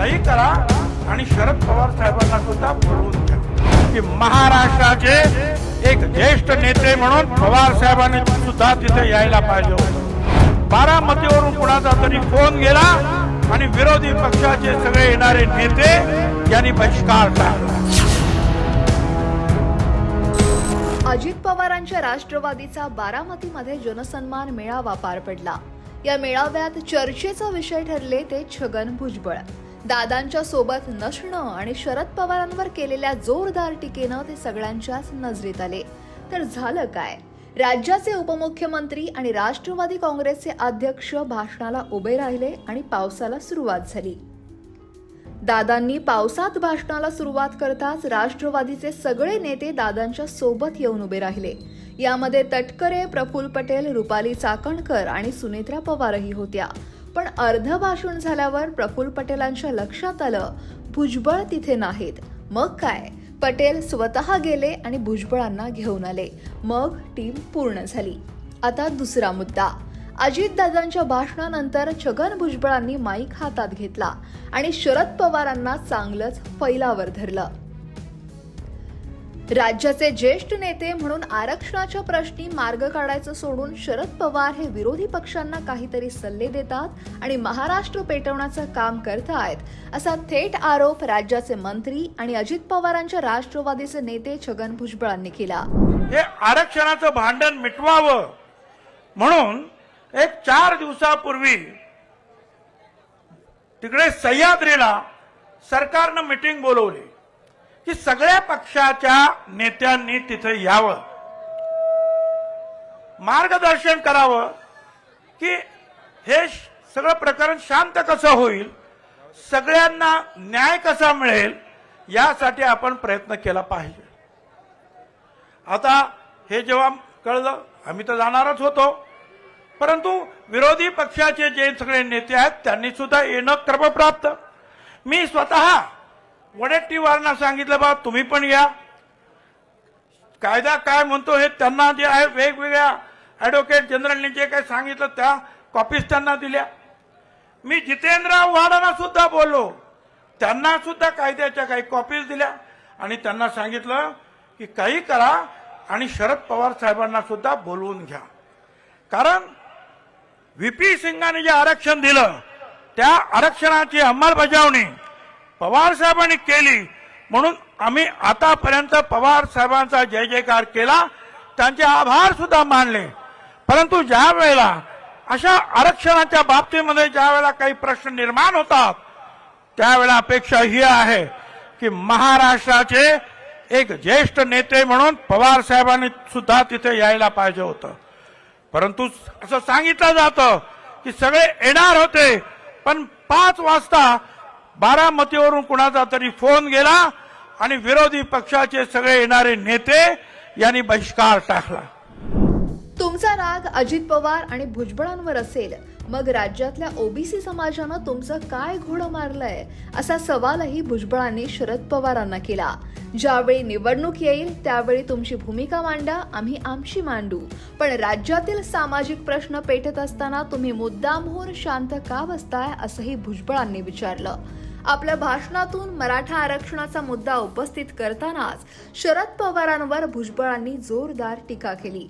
सही करा आणि शरद पवार साहेबांना सुद्धा बोलवून घ्या. की महाराष्ट्राचे एक ज्येष्ठ नेते म्हणून पवार साहेबांनी सुद्धा तिथे यायला पाहिजे होतं. बारामतीवरून कुणाचा तरी फोन गेला आणि विरोधी पक्षाचे सगळे येणारे नेते यांनी बहिष्कार टाकला अजित पवारांच्या राष्ट्रवादीचा बारामतीमध्ये जनसन्मान मेळावा पार पडला. या मेळाव्यात चर्चेचा विषय ठरले ते छगन भुजबळ. दादांच्या सोबत नसणं आणि शरद पवारांवर केलेल्या जोरदार टीकेनं ते सगळ्यांच्याच नजरेत आले. तर झालं काय? राज्याचे उपमुख्यमंत्री आणि राष्ट्रवादी काँग्रेसचे अध्यक्ष भाषणाला उभे राहिले आणि पावसाला सुरुवात झाली. दादांनी पावसात भाषणाला सुरुवात करताच राष्ट्रवादीचे सगळे नेते दादांच्या सोबत येऊन उभे राहिले. यामध्ये तटकरे प्रफुल्ल पटेल रुपाली चाकणकर आणि सुनेत्रा पवारही होत्या. पण अर्ध भाषण झाल्यावर प्रफुल्ल पटेलांच्या लक्षात आलं भुजबळ तिथे नाहीत. मग काय? पटेल स्वतः गेले आणि भुजबळांना घेऊन आले. मग टीम पूर्ण झाली. आता दुसरा मुद्दा. अजितदादांच्या भाषणानंतर छगन भुजबळांनी माईक हातात घेतला आणि शरद पवारांना चांगलंच फैलावर धरलं. राज्याचे ज्येष्ठ नेते म्हणून आरक्षणाच्या प्रश्नी मार्ग काढायचं सोडून शरद पवार हे विरोधी पक्षांना काहीतरी सल्ले देतात आणि महाराष्ट्र पेटवण्याचं काम करतायत असा थेट आरोप राज्याचे मंत्री आणि अजित पवारांच्या राष्ट्रवादीचे नेते छगन भुजबळांनी केला. हे आरक्षणाचं भांडण मिटवावं म्हणून एक चार दिवसापूर्वी तिकडे सह्याद्रीला सरकारनं मिटिंग बोलवली. की सगळ्या पक्षाच्या नेत्यांनी तिथे यावं. मार्गदर्शन करावं की हे श- सगळं प्रकरण शांत कसं होईल सगळ्यांना न्याय कसा मिळेल यासाठी आपण प्रयत्न केला पाहिजे. आता हे जेव्हा कळलं आम्ही तर जाणारच होतो. परंतु विरोधी पक्षाचे जे सगळे नेते आहेत त्यांनी सुद्धा येणं क्रमप्राप्त. मी स्वतः वडेट्टीवारांना सांगितलं बा तुम्ही पण या. कायदा काय म्हणतो हे त्यांना जे आहे वेगवेगळ्या ॲडव्होकेट जनरलने जे काही सांगितलं त्या कॉपीज त्यांना दिल्या. मी जितेंद्र आव्हाडांना सुद्धा बोललो. त्यांना सुद्धा कायद्याच्या काही कॉपीज दिल्या. आणि त्यांना सांगितलं की काही करा आणि शरद पवार साहेबांना सुद्धा बोलवून घ्या. कारण व्ही पी सिंगाने जे आरक्षण दिलं त्या आरक्षणाची अंमलबजावणी पवार साहेबांनी केली. म्हणून आम्ही आतापर्यंत पवार साहेबांचा जय जयकार केला. त्यांचे आभार सुद्धा मानले. परंतु ज्या वेळेला अशा आरक्षणाच्या बाबतीमध्ये ज्या वेळेला काही प्रश्न निर्माण होतात त्यावेळेला अपेक्षा ही आहे की महाराष्ट्राचे एक ज्येष्ठ नेते म्हणून पवार साहेबांनी सुद्धा तिथे यायला पाहिजे होतं. परंतु असं सांगितलं जातं की सगळे येणार होते पण पाच वाजता बारामतीवरून कुणाचा तरी फोन गेला आणि विरोधी पक्षाचे सगळे येणारे नेते यांनी बहिष्कार टाकला. तुमचा राग अजित पवार आणि भुजबळांवर असेल मग राज्यातल्या ओबीसी समाजानं तुमचं काय घोडं मारलंय? असा सवालही भुजबळांनी शरद पवारांना केला. ज्यावेळी निवडणूक येईल त्यावेळी तुमची भूमिका मांडा आम्ही आमची मांडू. पण राज्यातील सामाजिक प्रश्न पेटत असताना तुम्ही मुद्दामहून शांत का बसताय असंही भुजबळांनी विचारलं. आपल्या भाषणातून मराठा आरक्षणाचा मुद्दा उपस्थित करतानाच शरद पवारांवर भुजबळांनी जोरदार टीका केली.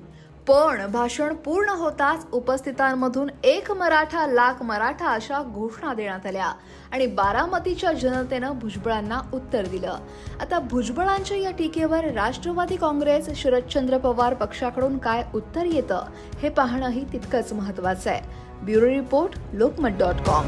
पण भाषण पूर्ण होताच उपस्थितांमधून एक मराठा लाख मराठा अशा घोषणा देण्यात आल्या. आणि बारामतीच्या जनतेनं भुजबळांना उत्तर दिलं. आता भुजबळांच्या या टीकेवर राष्ट्रवादी काँग्रेस शरदचंद्र पवार पक्षाकडून काय उत्तर येतं हे पाहणंही तितकंच महत्वाचं आहे. Bureau report Lokmat dot com.